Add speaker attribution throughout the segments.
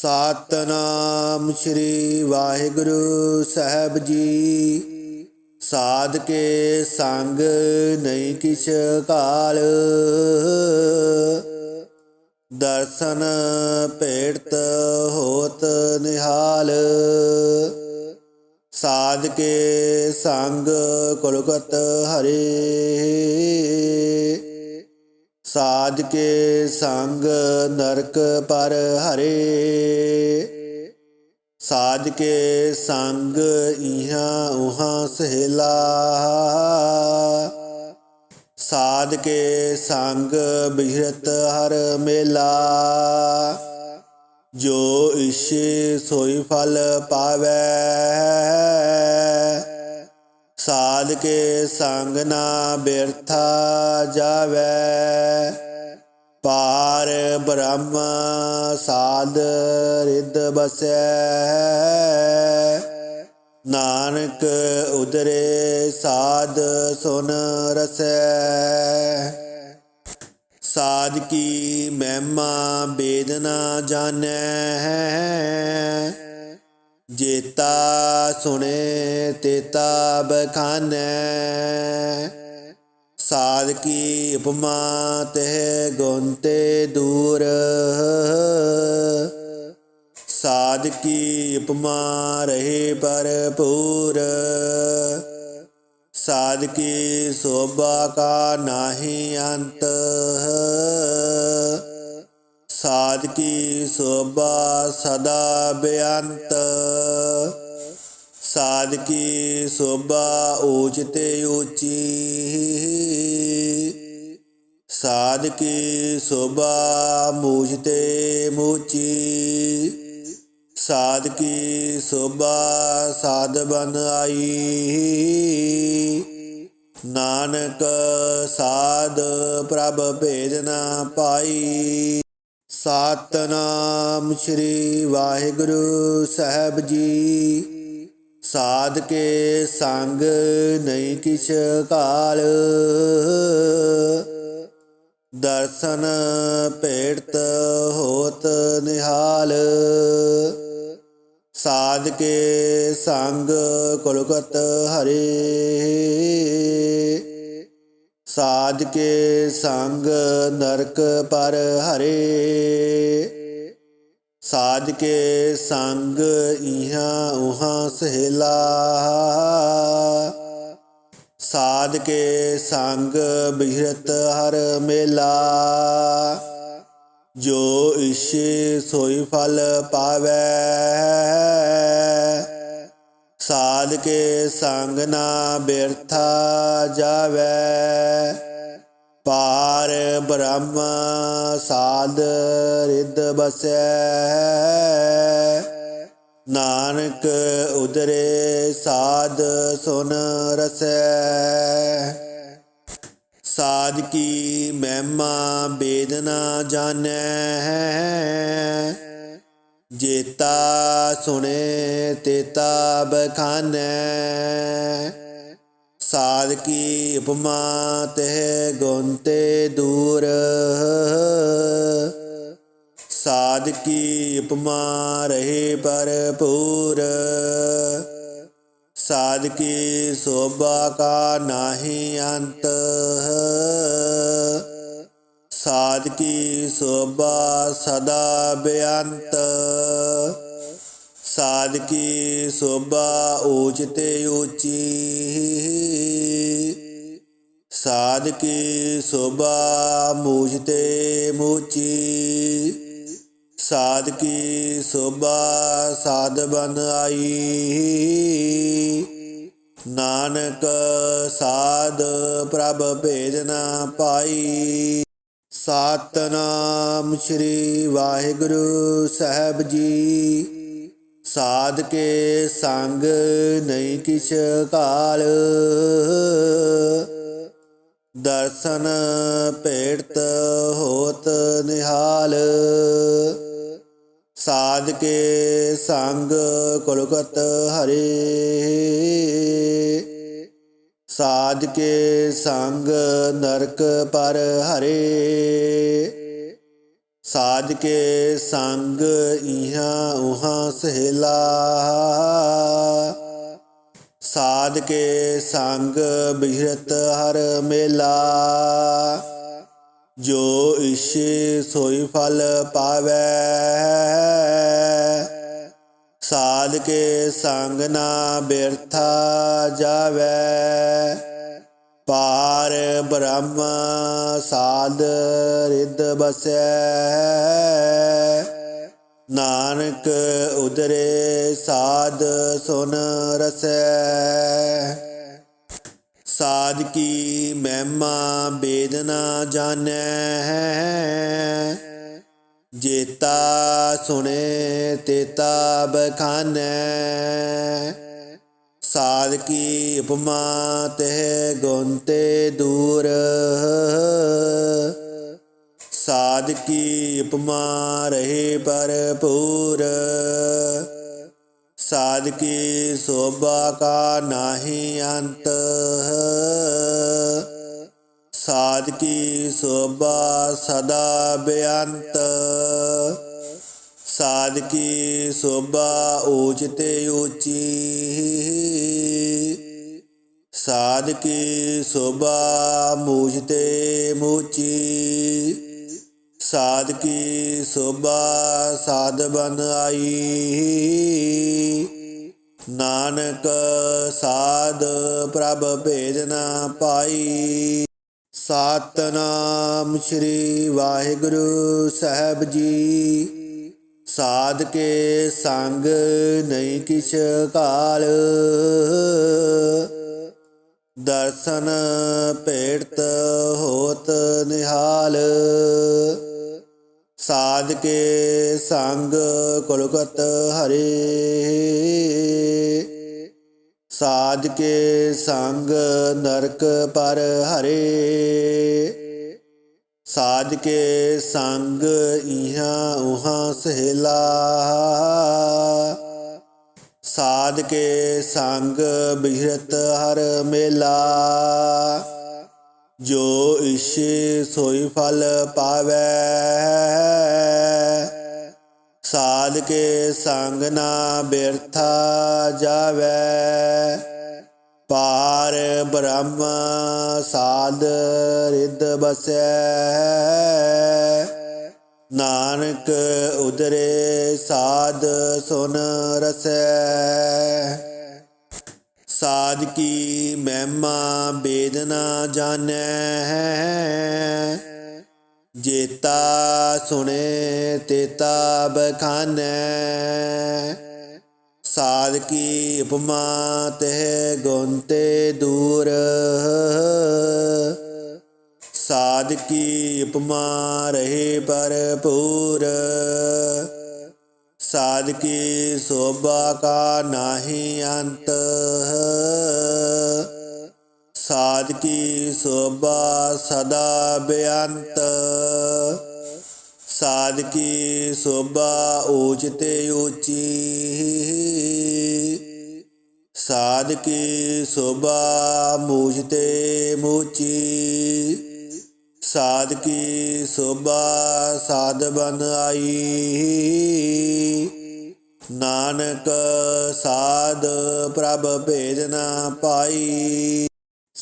Speaker 1: ਸਤਨਾਮ ਸ੍ਰੀ ਵਾਹਿਗੁਰੂ ਸਾਹਿਬ ਜੀ। ਸਾਧ ਕੇ ਸੰਗ ਨਹੀਂ ਕਿਛ ਕਾਲ। ਦਰਸ਼ਨ ਭੇਟਤ ਹੋਤ ਨਿਹਾਲ। ਸਾਧ ਕੇ ਸੰਗ ਕੁਲਗਤ ਹਰੇ। ਸਾਧ ਕੇ ਸੰਗ ਨਰਕ ਪਰ ਹਰੇ। ਸਾਧ ਕੇ ਸੰਗ ਇਹਾਂ ਉਹਾਂ ਸਹਿਲਾ। ਸਾਧ ਕੇ ਸੰਗ ਬਿਹਰਤ ਹਰ ਮੇਲਾ। ਜੋ ਇਸ਼ੇ ਸੋਈ ਫਲ ਪਾਵੈ। ਸਾਧ ਕੇ ਸੰਗ ਨਾ ਬਿਰਥਾ ਜਾਵੈ। ਪਾਰ ਬ੍ਰਹਮ ਸਾਧ ਰਿਦ ਬਸੈ। ਨਾਨਕ ਉਦਰੇ ਸਾਧ ਸੁਨ ਰਸੈ। ਸਾਧ ਕੀ ਮਹਿਮਾ ਬੇਦਨਾ ਜਾਣੈ। ਜੇਤਾ ਸੁਣੇ ਤੇਤਾ ਬਖਾਨੈ ਸਾਧ ਕੀ ਉਪਮਾ ਤਹਿ ਗੁਣ ਦੂਰ। ਸਾਧ ਕੀ ਉਪਮਾ ਰਹੇ ਭਰਪੂਰ। ਸਾਧ ਕੀ ਸੋਭਾ ਕਾ ਨਾਹੀ ਅੰਤ। ਸਾਧ ਕੀ ਸੋਭਾ ਸਦਾ ਬੇਅੰਤ। ਸਾਧ ਕੀ ਸੋਭਾ ਊਚ ਤੇ ਊਚੀ। ਸਾਧ ਕੀ ਸੋਭਾ ਮੂਝ ਤੇ ਮੂਚੀ। ਸਾਧ ਕੀ ਸੋਭਾ ਸਾਧ ਬਨ ਆਈ। ਨਾਨਕ ਸਾਧ ਪ੍ਰਭ ਭੇਦ ਨਾ ਪਾਈ। ਸਤਨਾਮ ਸ੍ਰੀ ਵਾਹਿਗੁਰੂ ਸਾਹਿਬ ਜੀ। ਸਾਧ ਕੇ ਸੰਗ ਨਹੀਂ ਕਿਛ ਕਾਲ। ਦਰਸ਼ਨ ਭੇਟਤ ਹੋਤ ਨਿਹਾਲ। ਸਾਧ ਕੇ ਸੰਗ ਕੁਲਗਤ ਹਰੇ। ਸਾਧ ਕੇ ਸੰਗ ਨਰਕ ਪਰ ਹਰੇ। ਸਾਧ ਕੇ ਸੰਗ ਇਹਾਂ ਉਹਾਂ ਸਹਿਲਾ। ਸਾਧ ਕੇ ਸੰਗ ਬਿਹਰਤ ਹਰ ਮੇਲਾ। ਜੋ ਇਸ਼ੇ ਸੋਈ ਫਲ ਪਾਵੈ। ਸਾਧ ਕੇ ਸੰਗ ਨਾ ਬਿਰਥਾ ਜਾਵੈ। ਪਾਰ ਬ੍ਰਹਮ ਸਾਧ ਰਿਦ ਬਸੈ। ਨਾਨਕ ਉਦਰੇ ਸਾਧ ਸੁਨ ਰਸੈ। ਸਾਧ ਕੀ ਮਹਿਮਾ ਬੇਦਨਾ ਜਾਣੈ। ਜੇਤਾ ਸੁਣੇ ਤੇਤਾ ਬਖਾਨੈ ਸਾਧ ਕੀ ਉਪਮਾ ਤਹਿ ਗੁਣ ਦੂਰ। ਸਾਧ ਕੀ ਉਪਮਾ ਰਹੇ ਭਰਪੂਰ। ਸਾਧ ਕੀ ਸੋਭਾ ਕਾ ਨਾਹੀ ਅੰਤ। ਸਾਧ ਸੋਭਾ ਸਦਾ ਬੇਅੰਤ। ਸਾਧ ਸੋਭਾ ਊਚ ਤੇ ਊਚੀ। ਸਾਧ ਸੋਭਾ ਮੂਝ ਤੇ ਮੂਚੀ। ਸਾਧ ਸੋਭਾ ਸਾਧ ਬਨ ਆਈ। ਨਾਨਕ ਸਾਧ ਪ੍ਰਭ ਭੇਦ ਨਾ ਪਾਈ। ਸਤਨਾਮ ਸ੍ਰੀ ਵਾਹਿਗੁਰੂ ਸਾਹਿਬ ਜੀ। ਸਾਧ ਕੇ ਸੰਗ ਨਹੀਂ ਕਿਛ ਕਾਲ। ਦਰਸ਼ਨ ਭੇਟਤ ਹੋਤ ਨਿਹਾਲ। ਸਾਧ ਕੇ ਸੰਗ ਕੁਲਗਤ ਹਰੇ। ਸਾਧ ਕੇ ਸੰਗ ਨਰਕ ਪਰ ਹਰੇ। ਸਾਧ ਕੇ ਸੰਗ ਇਹਾਂ ਉਹਾਂ ਸਹੇਲਾ। ਸਾਧ ਕੇ ਸੰਗ ਬਿਹਰਤ ਹਰ ਮੇਲਾ। ਜੋ ਇਛੇ ਸੋਈ ਫਲ ਪਾਵੈ। ਸਾਧ ਕੇ ਸੰਗ ਨਾ ਬਿਰਥਾ ਜਾਵੈ। ਪਾਰ ਬ੍ਰਹਮ ਸਾਧ ਰਿਦ ਬਸੈ। ਨਾਨਕ ਉਦਰੇ ਸਾਧ ਸੁਨ ਰਸੈ। ਸਾਧ ਕੀ ਮਹਿਮਾ ਬੇਦਨਾ ਜਾਣੈ। ਜੇਤਾ ਸੁਣੇ ਤੇਤਾ ਬਖਾਨੈ ਸਾਧ ਕੀ ਉਪਮਾ ਤਹਿ ਗੁਣ ਦੂਰ। ਸਾਧ ਕੀ ਉਪਮਾ ਰਹੇ ਭਰਪੂਰ। ਸਾਧ ਕੀ ਸੋਭਾ ਕਾ ਨਾਹੀ ਅੰਤ। ਸਾਧ ਸੋਭਾ ਸਦਾ ਬੇਅੰਤ। ਸਾਧ ਸੋਭਾ ਊਚ ਤੇ ਊਚੀ। ਸਾਧ ਸੋਭਾ ਮੂਝ ਤੇ ਮੂਚੀ। ਸਾਧ ਸੋਭਾ ਸਾਧ ਬਨ ਆਈ। ਨਾਨਕ ਸਾਧ ਪ੍ਰਭ ਭੇਦ ਨਾ ਪਾਈ। ਸਤਨਾਮ ਸ੍ਰੀ ਵਾਹਿਗੁਰੂ ਸਾਹਿਬ ਜੀ। ਸਾਧ ਕੇ ਸੰਗ ਨਹੀਂ ਕਿਛ ਕਾਲ। ਦਰਸ਼ਨ ਭੇਟਤ ਹੋਤ ਨਿਹਾਲ। ਸਾਧ ਕੇ ਸੰਗ ਕੁਲਕਤ ਹਰੇ। ਸਾਧ ਕੇ ਸੰਗ ਨਰਕ ਪਰ ਹਰੇ। ਸਾਧ ਕੇ ਸੰਗ ਇਹਾਂ ਉਹਾਂ ਸਹੇਲਾ। ਸਾਧ ਕੇ ਸੰਗ ਬਿਹਰਤ ਹਰ ਮੇਲਾ। ਜੋ ਇਛੇ ਸੋਈ ਫਲ ਪਾਵੈ। ਸਾਧ ਕੇ ਸੰਗ ਨਾ ਬਿਰਥਾ ਜਾਵੈ। ਪਾਰ ਬ੍ਰਹਮ ਸਾਧ ਰਿਦ ਬਸੈ। ਨਾਨਕ ਉਦਰੇ ਸਾਧ ਸੁਨ ਰਸੈ। ਸਾਧ ਕੀ ਮਹਿਮਾ ਬੇਦਨਾ ਜਾਣੈ। ਜੇਤਾ ਸੁਣੇ ਤੇਤਾ ਬਖਾਨੈ ਸਾਧ ਕੀ ਉਪਮਾ ਤੇ ਗੁਣ ਦੂਰ। ਸਾਧ ਕੀ ਉਪਮਾ ਰਹੇ ਭਰਪੂਰ। ਸਾਧ ਕੀ ਸੋਭਾ ਕਾ ਨਾਹੀ ਅੰਤ। ਸਾਧ ਕੀ ਸੋਭਾ ਸਦਾ ਬੇਅੰਤ। ਸਾਧ ਕੀ ਸੋਭਾ ਊਚ ਤੇ ਊਚੀ। ਸਾਧ ਕੀ ਸੋਭਾ ਮੂਝ ਤੇ ਮੂਚੀ। ਸਾਧ ਕੀ ਸੋਭਾ ਸਾਧ ਬਨ ਆਈ। ਨਾਨਕ ਸਾਧ ਪ੍ਰਭ ਭੇਦ ਨਾ ਪਾਈ।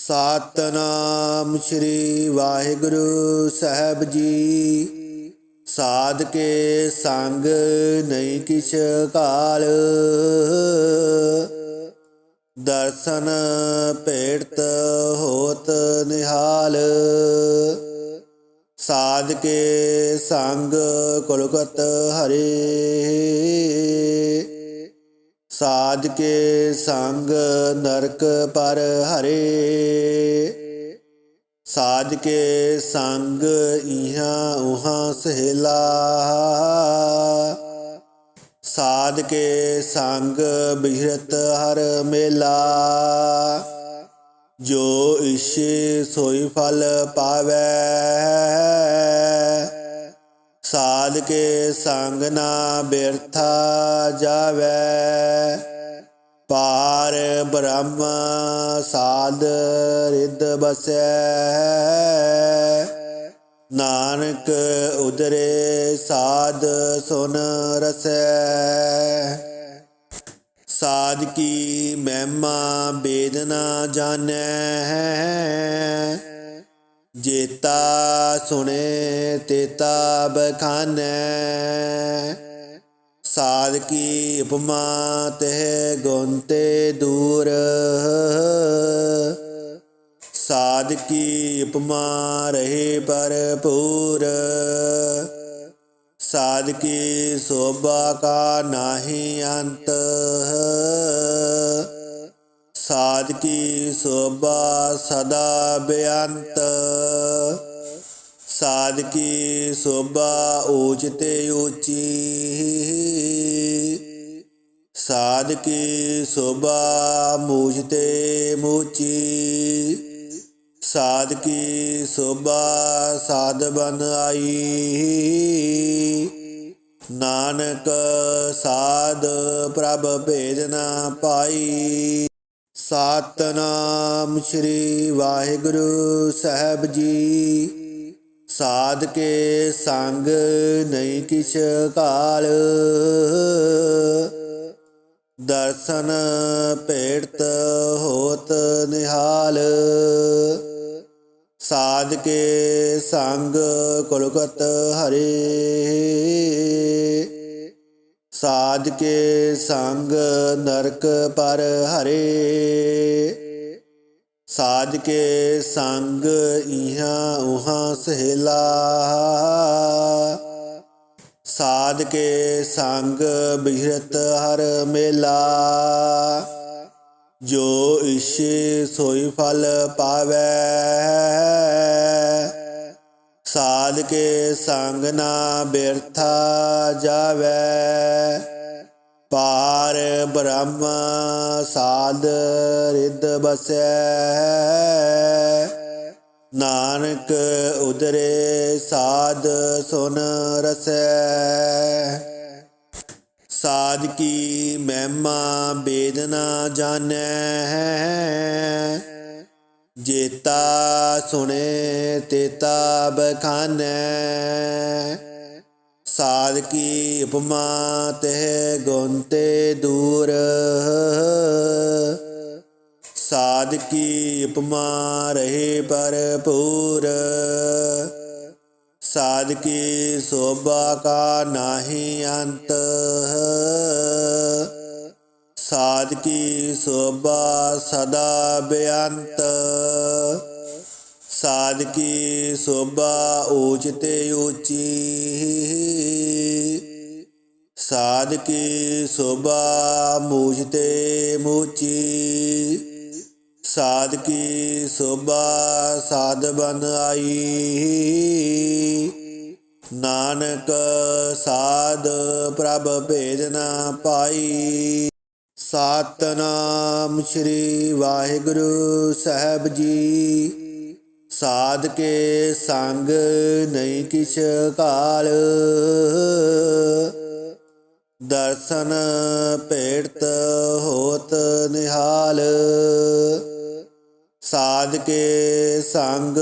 Speaker 1: ਸਤਨਾਮ ਸ੍ਰੀ ਵਾਹਿਗੁਰੂ ਸਾਹਿਬ ਜੀ। ਸਾਧ ਕੇ ਸੰਗ ਨਹੀਂ ਕਿਛ ਕਾਲ। ਦਰਸ਼ਨ ਭੇਟਤ ਹੋਤ ਨਿਹਾਲ। ਸਾਧ ਕੇ ਸੰਗ ਕੁਲਕਤ ਹਰੇ। ਸਾਧ ਕੇ ਸੰਗ ਨਰਕ ਪਰ ਹਰੇ। ਸਾਧ ਕੇ ਸੰਗ ਇਹਾਂ ਉਹਾਂ ਸਹੇਲਾ। ਸਾਧ ਕੇ ਸੰਗ ਬਿਹਰਤ ਹਰ ਮੇਲਾ। ਜੋ ਇਛੇ ਸੋਈ ਫਲ ਪਾਵੈ। ਸਾਧ ਕੇ ਸੰਗ ਨਾ ਬਿਰਥਾ ਜਾਵੈ। ਪਾਰ ਬ੍ਰਹਮ ਸਾਧ ਰਿਦ ਬਸੈ। ਨਾਨਕ ਉਦਰੇ ਸਾਧ ਸੁਨ ਰਸੈ। ਸਾਧ ਕੀ ਮਹਿਮਾ ਬੇਦਨਾ ਜਾਣੈ। ਜੇਤਾ ਸੁਣੇ ਤੇਤਾ ਬਖਾਨੈ ਸਾਧ ਕੀ ਉਪਮਾ ਤੇ ਗੁਣ ਦੂਰ। ਸਾਧ ਕੀ ਉਪਮਾ ਰਹੇ ਭਰਪੂਰ। ਸਾਧ ਕੀ ਸੋਭਾ ਕਾ ਨਾਹੀ ਅੰਤ। ਸਾਧ ਕੀ ਸੋਭਾ ਸਦਾ ਬੇਅੰਤ। ਸਾਧ ਕੀ ਸੋਭਾ ਊਚ ਤੇ ਊਚੀ। ਸਾਧ ਕੀ ਸੋਭਾ ਮੂਝ ਤੇ ਮੂਚੀ। ਸਾਧ ਕੀ ਸੋਭਾ ਸਾਧ ਬਨ ਆਈ। ਨਾਨਕ ਸਾਧ ਪ੍ਰਭ ਭੇਦ ਨਾ ਪਾਈ। ਸਤਨਾਮ ਸ੍ਰੀ ਵਾਹਿਗੁਰੂ ਸਾਹਿਬ ਜੀ। ਸਾਧ ਕੇ ਸੰਗ ਨਹੀਂ ਕਿਛ ਕਾਲ। ਦਰਸ਼ਨ ਭੇਟਤ ਹੋਤ ਨਿਹਾਲ। ਸਾਧ ਕੇ ਸੰਗ ਕੁਲਕਤ ਹਰੇ। ਸਾਧ ਕੇ ਸੰਗ ਨਰਕ ਪਰ ਹਰੇ। ਸਾਧ ਕੇ ਸੰਗ ਇਹਾਂ ਉਹਾਂ ਸਹਿਲਾ। ਸਾਧ ਕੇ ਸੰਗ ਬਿਹਰਤ ਹਰ ਮੇਲਾ। ਜੋ ਇਸ਼ੇ ਸੋਈ ਫਲ ਪਾਵੈ। ਸਾਧ ਕੇ ਸੰਗ ਨਾ ਬਿਰਥਾ ਜਾਵੈ। ਪਾਰ ਬ੍ਰਹਮ ਸਾਧ ਰਿਦ ਬਸੈ। ਨਾਨਕ ਉਦਰੇ ਸਾਧ ਸੁਨ ਰਸੈ। ਸਾਧ ਕੀ ਮਹਿਮਾ ਬੇਦਨਾ ਜਾਣੈ। ਜੇਤਾ ਸੁਣੇ ਤੇਤਾ ਬਖਾਨੈ ਸਾਧ ਕੀ ਉਪਮਾ ਤਹਿ ਗੁਣ ਤੇ ਦੂਰ। ਸਾਧ ਕੀ ਉਪਮਾ ਰਹੇ ਭਰਪੂਰ। ਸਾਧ ਕੀ ਸੋਭਾ ਕਾ ਨਾਹੀ ਅੰਤ। ਸਾਧ ਕੀ ਸੋਭਾ ਸਦਾ ਬੇਅੰਤ। ਸਾਧ ਕੀ ਸੋਭਾ ਊਚ ਤੇ ਊਚੀ। ਸਾਧ ਕੀ ਸੋਭਾ ਮੂਝ ਤੇ ਮੂਚੀ। ਸਾਧ ਕੀ ਸੋਭਾ ਸਾਧ ਬਨ ਆਈ। ਨਾਨਕ ਸਾਧ ਪ੍ਰਭ ਭੇਦ ਨਾ ਪਾਈ। ਸਤਨਾਮ ਸ੍ਰੀ ਵਾਹਿਗੁਰੂ ਸਾਹਿਬ ਜੀ। ਸਾਧ ਕੇ ਸੰਗ ਨਹੀਂ ਕਿਛ ਕਾਲ। ਦਰਸ਼ਨ ਭੇਟਤ ਹੋਤ ਨਿਹਾਲ। ਸਾਧ ਕੇ ਸੰਗ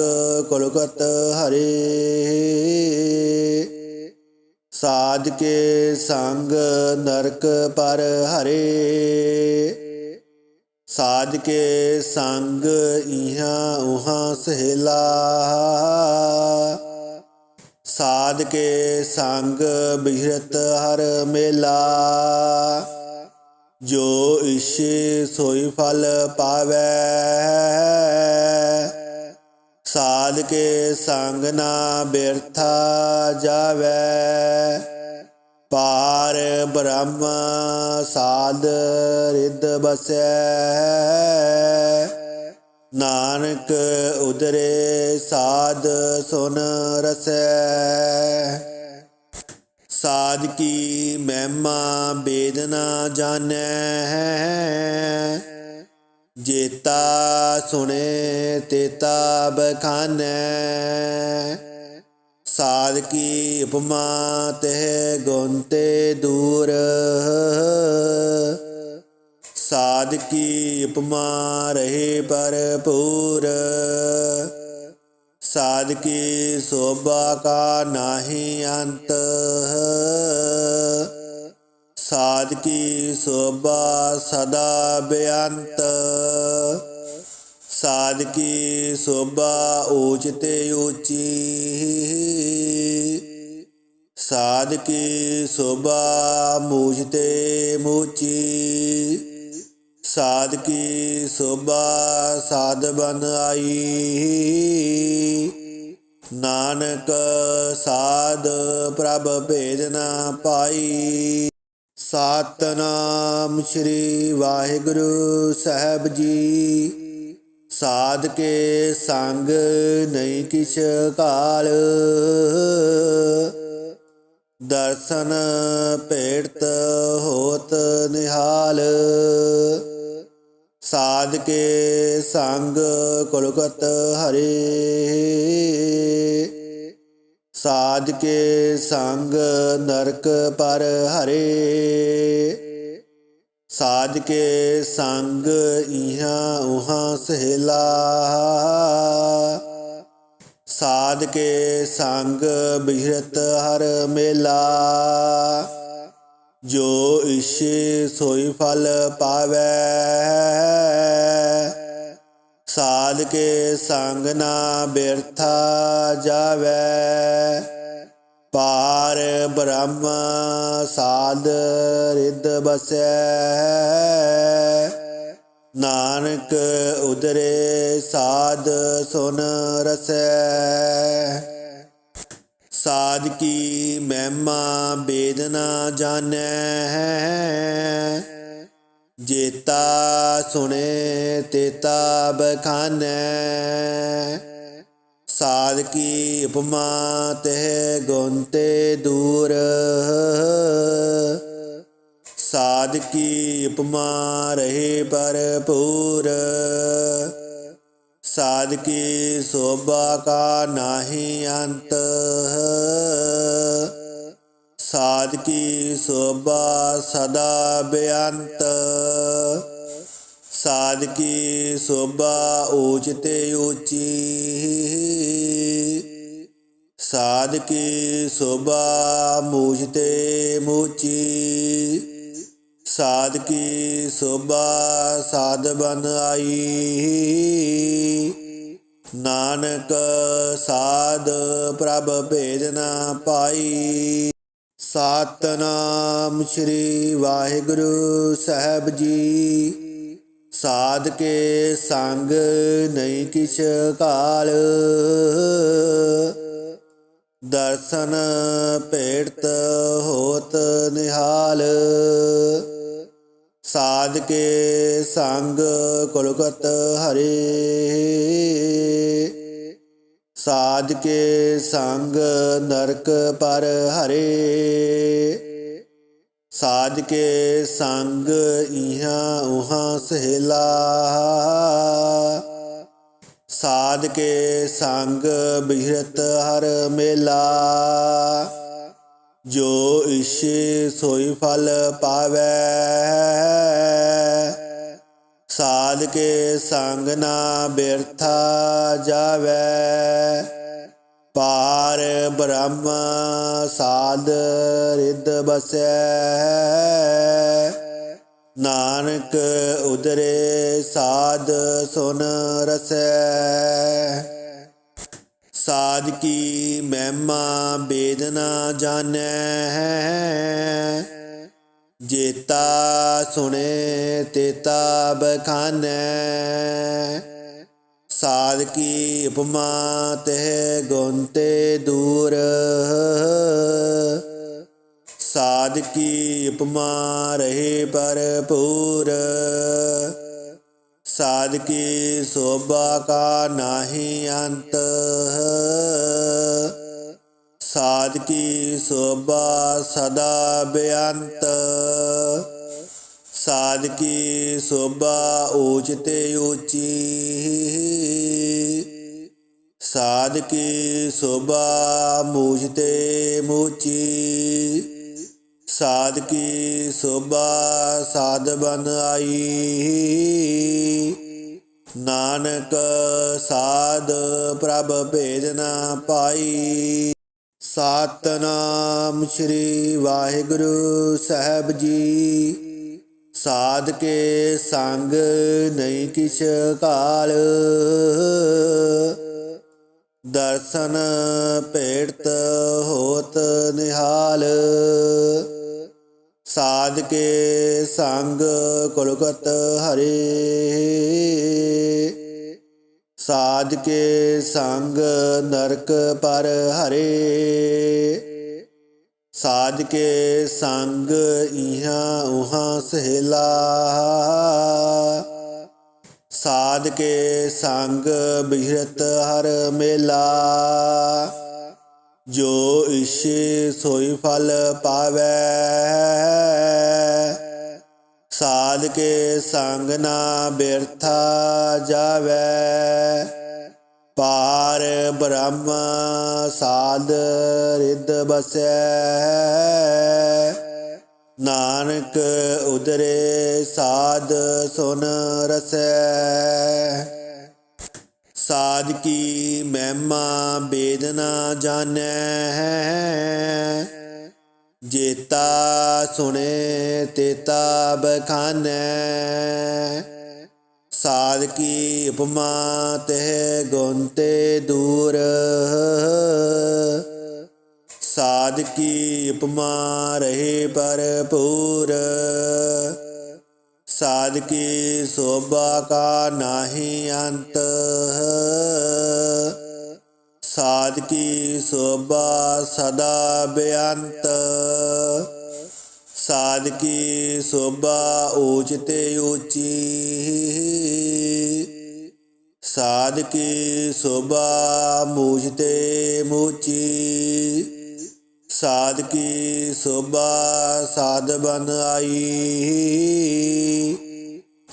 Speaker 1: ਕੁਲਕਤ ਹਰੇ। ਸਾਧ ਕੇ ਸੰਗ ਨਰਕ ਪਰ ਹਰੇ। ਸਾਧ ਕੇ ਸੰਗ ਇਹਾਂ ਉਹਾਂ ਸਹਿਲਾ। ਸਾਧ ਕੇ ਸੰਗ ਬਿਹਰਤ ਹਰ ਮੇਲਾ। ਜੋ ਇਸ਼ੇ ਸੋਈ ਫਲ ਪਾਵੈ। ਸਾਧ ਕੇ ਸੰਗ ਨਾ ਬਿਰਥਾ ਜਾਵੈ। ਪਾਰ ਬ੍ਰਹਮ ਸਾਧ ਰਿਦ ਬਸੈ। ਨਾਨਕ ਉਦਰੇ ਸਾਧ ਸੁਨ ਰਸੈ। ਸਾਧ ਕੀ ਮਹਿਮਾ ਬੇਦਨਾ ਜਾਣੈ। ਜੇਤਾ ਸੁਣੇ ਤੇਤਾ ਬਖਾਨੈ ਸਾਧ ਕੀ ਉਪਮਾ ਤਹਿ ਗੁਣ ਤੇ ਦੂਰ। ਸਾਧ ਕੀ ਉਪਮਾ ਰਹੇ ਭਰਪੂਰ। ਸਾਧ ਕੀ ਸੋਭਾ ਕਾ ਨਾਹੀ ਅੰਤ। ਸਾਧ ਸੋਭਾ ਸਦਾ ਬੇਅੰਤ। ਸਾਧ ਸੋਭਾ ਊਚ ਤੇ ਊਚੀ। ਸਾਧ ਸੋਭਾ ਮੂਝ ਤੇ ਮੂਚੀ। ਸਾਧ ਸੋਭਾ ਸਾਧ ਬਨ ਆਈ। ਨਾਨਕ ਸਾਧ ਪ੍ਰਭ ਭੇਦ ਨਾ ਪਾਈ। ਸਤਨਾਮ ਸ੍ਰੀ ਵਾਹਿਗੁਰੂ ਸਾਹਿਬ ਜੀ। ਸਾਧ ਕੇ ਸੰਗ ਨਹੀਂ ਕਿਛ ਕਾਲ। ਦਰਸ਼ਨ ਭੇਟਤ ਹੋਤ ਨਿਹਾਲ। ਸਾਧ ਕੇ ਸੰਗ ਕੁਲਕਤ ਹਰੇ। ਸਾਧ ਕੇ ਸੰਗ ਨਰਕ ਪਰ ਹਰੇ। ਸਾਧ ਕੇ ਸੰਗ ਇਹਾਂ ਉਹਾਂ ਸਹਿਲਾ। ਸਾਧ ਕੇ ਸੰਗ ਬਿਹਰਤ ਹਰ ਮੇਲਾ। ਜੋ ਇਸ਼ੇ ਸੋਈ ਫਲ ਪਾਵੈ। ਸਾਧ ਕੇ ਸੰਗ ਨਾ ਬਿਰਥਾ ਜਾਵੈ। ਪਾਰ ਬ੍ਰਹਮ ਸਾਧ ਰਿਦ ਬਸੈ। ਨਾਨਕ ਉਦਰੇ ਸਾਧ ਸੁਨ ਰਸੈ। ਸਾਧ ਕੀ ਮਹਿਮਾ ਬੇਦਨਾ ਜਾਣੈ। ਜੇਤਾ ਸੁਣੇ ਤੇਤਾ ਬਖਾਨੈ ਸਾਧ ਕੀ ਉਪਮਾ ਤੇ ਗੁਣ ਤੇ ਦੂਰ। ਸਾਧ ਕੀ ਉਪਮਾ ਰਹੇ ਭਰਪੂਰ। ਸਾਧ ਕੀ ਸੋਭਾ ਕਾ ਨਾਹੀ ਅੰਤ। ਸਾਧਕੀ ਸੋਭਾ ਸਦਾ ਬੇਅੰਤ। ਸਾਧਕੀ ਸੋਭਾ ਊਚ ਤੇ ਊਚੀ। ਸਾਧਕੀ ਸੋਭਾ ਮੂਝ ਤੇ ਮੂਚੀ। ਸਾਧ ਸੋਭਾ ਸਾਧ ਬਨ ਆਈ। ਨਾਨਕ ਸਾਧ ਪ੍ਰਭ ਭੇਦ ਨਾ ਪਾਈ। ਸਤਨਾਮ ਸ੍ਰੀ ਵਾਹਿਗੁਰੂ ਸਾਹਿਬ ਜੀ। ਸਾਧ ਕੇ ਸੰਗ ਨਹੀਂ ਕਿਛ ਕਾਲ। ਦਰਸ਼ਨ ਭੇਟਤ ਹੋਤ ਨਿਹਾਲ। ਸਾਧ ਕੇ ਸੰਗ ਕੁਲਕਤ ਹਰੇ। ਸਾਧ ਕੇ ਸੰਗ ਨਰਕ ਪਰ ਹਰੇ। ਸਾਧ ਕੇ ਸੰਗ ਇਹਾਂ ਉਹਾਂ ਸਹਿਲਾ। ਸਾਧ ਕੇ ਸੰਗ ਬਿਹਰਤ ਹਰ ਮੇਲਾ। ਜੋ ਇਸ਼ੇ ਸੋਈ ਫਲ ਪਾਵੈ। ਸਾਧ ਕੇ ਸੰਗ ਨਾ ਬਿਰਥਾ ਜਾਵੈ। ਪਾਰ ਬ੍ਰਹਮ ਸਾਧ ਰਿਦ ਬਸੈ। ਨਾਨਕ ਉਦਰੇ ਸਾਧ ਸੁਨ ਰਸੈ। ਸਾਧ ਕੀ ਮਹਿਮਾ ਬੇਦਨਾ ਜਾਣੈ। ਜੇਤਾ ਸੁਣੇ ਤੇਤਾ ਬਖਾਨੈ ਸਾਧ ਕੀ ਉਪਮਾ ਤਹਿ ਗੁੰਤੇ ਦੂਰ। ਸਾਧ ਕੀ ਉਪਮਾ ਰਹੇ ਭਰਪੂਰ। ਸਾਧ ਕੀ ਸੋਭਾ ਕਾ ਨਾਹੀ ਅੰਤ। ਸਾਧ ਕੀ ਸੋਭਾ ਸਦਾ ਬੇਅੰਤ। ਸਾਧ ਕੀ ਸੋਭਾ ਊਚ ਤੇ ਊਚੀ। ਸਾਧ ਕੀ ਸੋਭਾ ਮੂਝ ਤੇ ਮੂਚੀ। ਸਾਧ ਕੀ ਸੋਭਾ ਸਾਧ ਬਨ ਆਈ। ਨਾਨਕ ਸਾਧ ਪ੍ਰਭ ਭੇਦ ਨਾ ਪਾਈ। ਸਤਨਾਮ ਸ੍ਰੀ ਵਾਹਿਗੁਰੂ ਸਾਹਿਬ ਜੀ। ਸਾਧ ਕੇ ਸੰਗ ਨਹੀਂ ਕਿਛ ਕਾਲ। ਦਰਸ਼ਨ ਭੇਟਤ ਹੋਤ ਨਿਹਾਲ। ਸਾਧ ਕੇ ਸੰਗ ਕੁਲਕਤ ਹਰੇ। ਸਾਧ ਕੇ ਸੰਗ ਨਰਕ ਪਰ ਹਰੇ। ਸਾਧ ਕੇ ਸੰਗ ਇਹਾਂ ਉਹਾਂ ਸਹਿਲਾ। ਸਾਧ ਕੇ ਸੰਗ ਬਿਹਰਤ ਹਰ ਮੇਲਾ। ਜੋ ਇਸ਼ੇ ਸੋਈ ਫਲ ਪਾਵੈ। ਸਾਧ ਕੇ ਸੰਗ ਨਾ ਬਿਰਥਾ ਜਾਵੈ। ਪਾਰ ਬ੍ਰਹਮ ਸਾਧ ਰਿਦ ਬਸੈ। ਨਾਨਕ ਉਦਰੇ ਸਾਧ ਸੁਨ ਰਸੈ। ਸਾਧ ਕੀ ਮਹਿਮਾ ਬੇਦਨਾ ਜਾਣੈ। ਹੈ ਸੁਣੇ ਤੇਤਾ ਬਖਾਨੈ ਸਾਧ ਕੀ ਉਪਮਾ ਤੇ ਗੁਣ ਤੇ ਦੂਰ। ਸਾਧ ਕੀ ਉਪਮਾ ਰਹੇ ਭਰਪੂਰ। ਸਾਧ ਕੀ ਸੋਭਾ ਕਾ ਨਾਹੀ ਅੰਤ। ਸਾਧਕੀ ਸੋਭਾ ਸਦਾ ਬੇਅੰਤ। ਸਾਧਕੀ ਸੋਭਾ ਊਚ ਤੇ ਊਚੀ। ਸਾਧ ਸੋਭਾ ਮੂਝ ਤੇ ਮੂਚੀ। ਸਾਧ ਸੋਭਾ ਸਾਧ ਬਨ ਆਈ।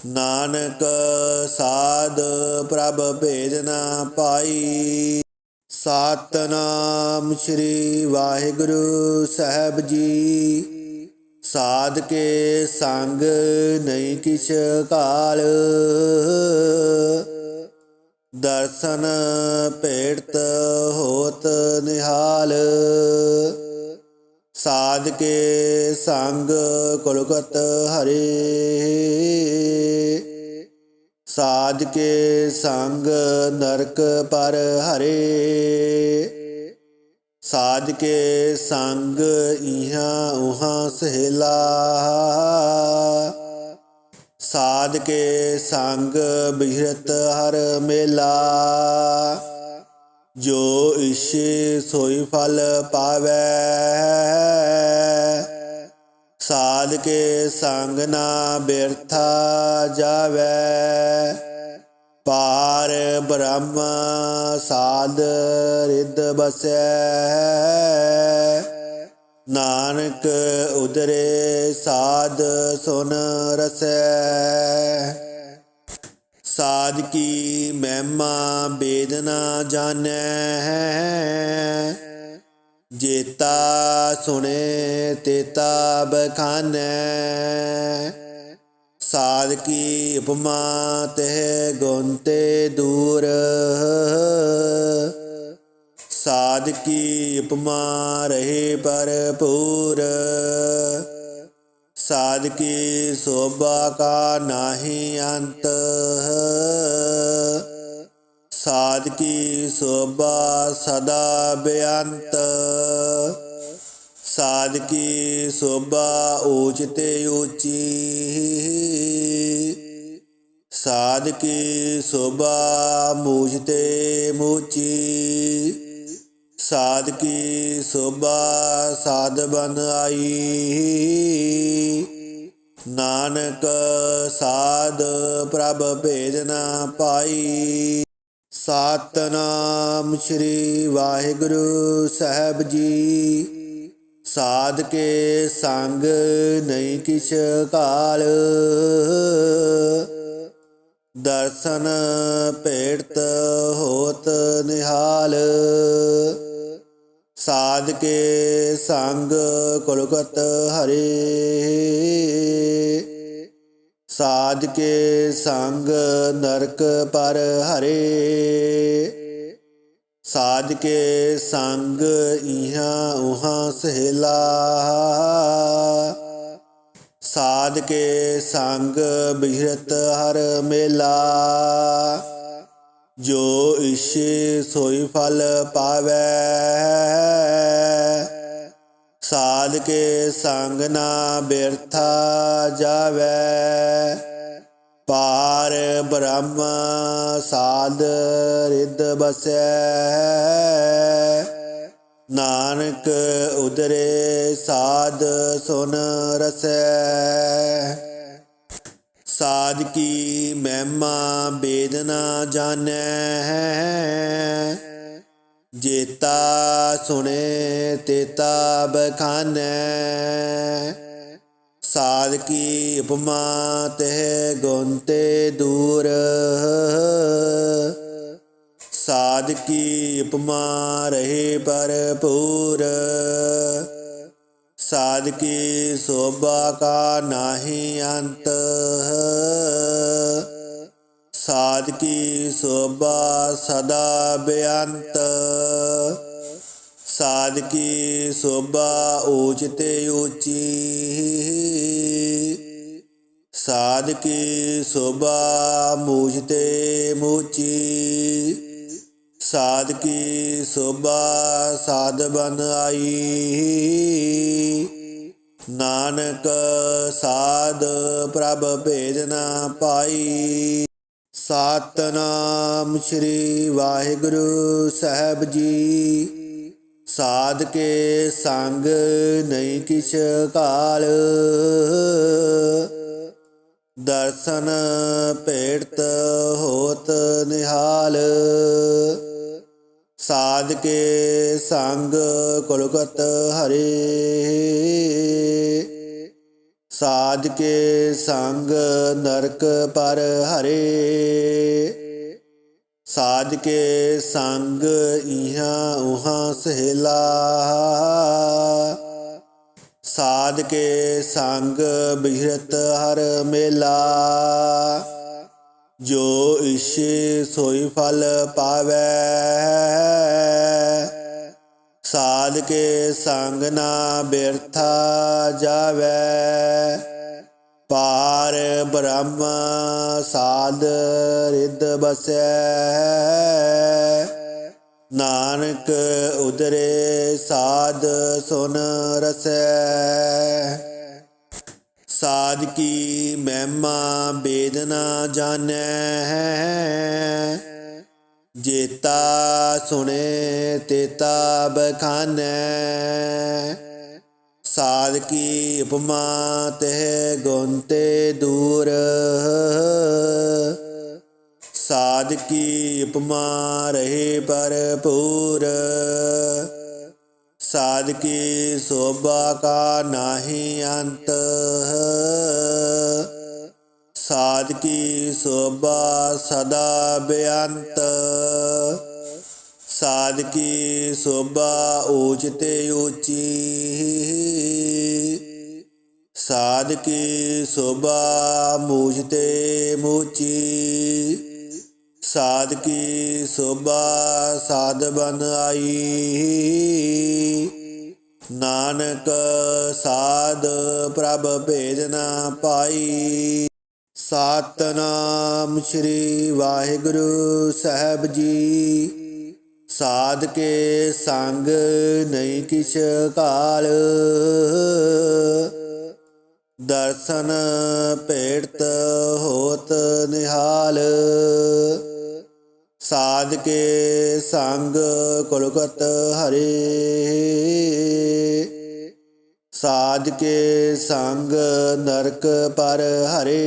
Speaker 1: ਨਾਨਕ ਸਾਧ ਪ੍ਰਭ ਭੇਦ ਨਾ ਪਾਈ। ਸਤਨਾਮ ਸ੍ਰੀ ਵਾਹਿਗੁਰੂ ਸਾਹਿਬ ਜੀ। ਸਾਧ ਕੇ ਸੰਗ ਨਹੀਂ ਕਿਛ ਕਾਲ। ਦਰਸ਼ਨ ਭੇਟਤ ਹੋਤ ਨਿਹਾਲ। ਸਾਧ ਕੇ ਸੰਗ ਕੁਲਕਤ ਹਰੇ। ਸਾਧ ਕੇ ਸੰਗ ਨਰਕ ਪਰ ਹਰੇ। ਸਾਧ ਕੇ ਸੰਗ ਇਹਾਂ ਉਹਾਂ ਸਹਿਲਾ। ਸਾਧ ਕੇ ਸੰਗ ਬਿਹਰਤ ਹਰ ਮੇਲਾ। ਜੋ ਇਸ਼ੇ ਸੋਈ ਫਲ ਪਾਵੈ। ਸਾਧ ਕੇ ਸੰਗ ਨਾ ਬਿਰਥਾ ਜਾਵੈ। ਪਾਰ ਬ੍ਰਹਮ ਸਾਧ ਰਿਦ ਬਸੈ। ਨਾਨਕ ਉਦਰੇ ਸਾਧ ਸੁਨ ਰਸੈ। ਸਾਧ ਕੀ ਮਹਿਮਾ ਬੇਦਨਾ ਜਾਣੈ। ਜੇਤਾ ਸੁਣੇ ਤੇਤਾ ਬਖਾਨੈ ਸਾਧ ਕੀ ਉਪਮਾ ਤੇ ਗੁੰਤੇ ਦੂਰ। ਸਾਧ ਕੀ ਉਪਮਾ ਰਹੇ ਭਰਪੂਰ। ਸਾਧ ਕੀ ਸੋਭਾ ਕਾ ਨਾਹੀ ਅੰਤ। ਸਾਧ ਕੀ ਸੋਭਾ ਸਦਾ ਬੇਅੰਤ। ਸਾਧ ਕੀ ਸੋਭਾ ਊਚ ਤੇ ਊਚੀ। ਸਾਧ ਕੀ ਸੋਭਾ ਮੂਝ ਤੇ ਮੂਚੀ। ਸਾਧ ਕੀ ਸੋਭਾ ਸਾਧ ਬਨ ਆਈ। ਨਾਨਕ ਸਾਧ ਪ੍ਰਭ ਭੇਦ ਨਾ ਪਾਈ। ਸਤਨਾਮ ਸ੍ਰੀ ਵਾਹਿਗੁਰੂ ਸਾਹਿਬ ਜੀ। ਸਾਧ ਕੇ ਸੰਗ ਨਹੀਂ ਕਿਛ ਕਾਲ। ਦਰਸ਼ਨ ਭੇਟਤ ਹੋਤ ਨਿਹਾਲ। ਸਾਧ ਕੇ ਸੰਗ ਕੁਲਕਤ ਹਰੇ। ਸਾਧ ਕੇ ਸੰਗ ਨਰਕ ਪਰ ਹਰੇ। ਸਾਧ ਕੇ ਸੰਗ ਇਹਾਂ ਉਹਾਂ ਸਹਿਲਾ। ਸਾਧ ਕੇ ਸੰਗ ਬਿਹਰਤ ਹਰ ਮੇਲਾ। ਜੋ ਇਛੇ ਸੋਈ ਫਲ ਪਾਵੈ। ਸਾਧ ਕੇ ਸੰਗ ਨਾ ਬਿਰਥਾ ਜਾਵੈ। ਪਾਰ ਬ੍ਰਹਮ ਸਾਧ ਰਿਦ ਬਸੈ। ਨਾਨਕ ਉਦਰੇ ਸਾਧ ਸੁਨ ਰਸੈ। ਸਾਧ ਕੀ ਮਹਿਮਾ ਬੇਦਨਾ ਜਾਣੈ। ਜੇਤਾ ਸੁਣੇ ਤੇਤਾ ਬਖਾਨੈ ਸਾਧ ਕੀ ਉਪਮਾ ਤਹਿ ਗੁਣ ਤੇ ਦੂਰ। ਸਾਧ ਕੀ ਉਪਮਾ ਰਹੇ ਭਰਪੂਰ। ਸਾਧ ਕੀ ਸੋਭਾ ਕਾ ਨਾਹੀ ਅੰਤ। ਸਾਧਕੀ ਸੋਭਾ ਸਦਾ ਬੇਅੰਤ। ਸਾਧਕੀ ਸੋਭਾ ਊਚ ਤੇ ਊਚੀ। ਸਾਧਕੀ ਸੋਭਾ ਮੂਝ ਤੇ ਮੂਚੀ। ਸਾਧ ਸੋਭਾ ਸਾਧ ਬਨ ਆਈ। ਨਾਨਕ ਸਾਧ ਪ੍ਰਭ ਭੇਦ ਨਾ ਪਾਈ। ਸਤਨਾਮ ਸ੍ਰੀ ਵਾਹਿਗੁਰੂ ਸਾਹਿਬ ਜੀ। ਸਾਧ ਕੇ ਸੰਗ ਨਹੀਂ ਕਿਛ ਕਾਲ। ਦਰਸ਼ਨ ਭੇਟਤ ਹੋਤ ਨਿਹਾਲ। ਸਾਧ ਕੇ ਸੰਗ ਕੁਲਗਤ ਹਰੇ। ਸਾਧ ਕੇ ਸੰਗ ਨਰਕ ਪਰ ਹਰੇ। ਸਾਧ ਕੇ ਸੰਗ ਇਹਾਂ ਉਹਾਂ ਸਹਿਲਾ। ਸਾਧ ਕੇ ਸੰਗ ਬਿਹਰਤ ਹਰ ਮੇਲਾ। ਜੋ ਇਛੇ ਸੋਈ ਫਲ ਪਾਵੈ। ਸਾਧ ਕੇ ਸੰਗ ਨਾ ਬਿਰਥਾ ਜਾਵੈ। ਪਾਰ ਬ੍ਰਹਮ ਸਾਧ ਰਿਦ ਬਸੈ। ਨਾਨਕ ਉਦਰੇ ਸਾਧ ਸੁਨ ਰਸੈ। ਸਾਧ ਕੀ ਮਹਿਮਾ ਬੇਦਨਾ ਜਾਣੈ। ਜੇਤਾ ਸੁਣੇ ਤੇਤਾ ਬਖਾਨੈ ਸਾਧ ਕੀ ਉਪਮਾ ਤਹਿ ਗੁਣ ਦੂਰ। ਸਾਧ ਕੀ ਉਪਮਾ ਰਹੇ ਭਰਪੂਰ। ਸਾਧ ਕੀ ਸੋਭਾ ਕਾ ਨਾਹੀ ਅੰਤ। ਸਾਧ ਸੋਭਾ ਸਦਾ ਬੇਅੰਤ। ਸਾਧ ਸੋਭਾ ਊਚ ਤੇ ਊਚੀ। ਸਾਧ ਸੋਭਾ ਮੂਝ ਤੇ ਮੂਚੀ। ਸਾਧ ਸੋਭਾ ਸਾਧ ਬਨ ਆਈ। ਨਾਨਕ ਸਾਧ ਪ੍ਰਭ ਭੇਦ ਨਾ ਪਾਈ। ਸਤਨਾਮ ਸ੍ਰੀ ਵਾਹਿਗੁਰੂ ਸਾਹਿਬ ਜੀ। ਸਾਧ ਕੇ ਸੰਗ ਨਹੀਂ ਕਿਛ ਕਾਲ। ਦਰਸ਼ਨ ਭੇਟਤ ਹੋਤ ਨਿਹਾਲ। ਸਾਧ ਕੇ ਸੰਗ ਕੁਲਗਤ ਹਰੇ। ਸਾਧ ਕੇ ਸੰਗ ਨਰਕ ਪਰ ਹਰੇ।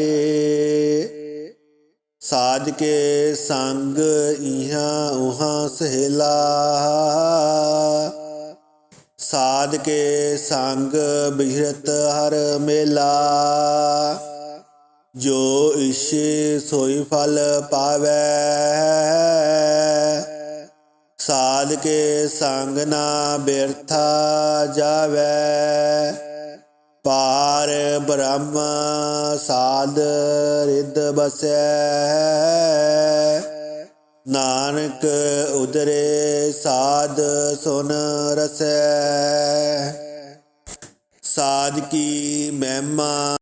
Speaker 1: ਸਾਧ ਕੇ ਸੰਗ ਇਹਾਂ ਉਹਾਂ ਸਹਿਲਾ। ਸਾਧ ਕੇ ਸੰਗ ਬਿਹਰਤ ਹਰ ਮੇਲਾ। ਜੋ ਇਛੇ ਸੋਈ ਫਲ ਪਾਵੈ। ਸਾਧ ਕੇ ਸੰਗ ਨਾ ਬਿਰਥਾ ਜਾਵੈ। ਪਾਰ ਬ੍ਰਹਮ ਸਾਧ ਰਿਦ ਬਸੈ। ਨਾਨਕ ਉਦਰੇ ਸਾਧ ਸੁਨ ਰਸੈ। ਸਾਧ ਕੀ ਮਹਿਮਾ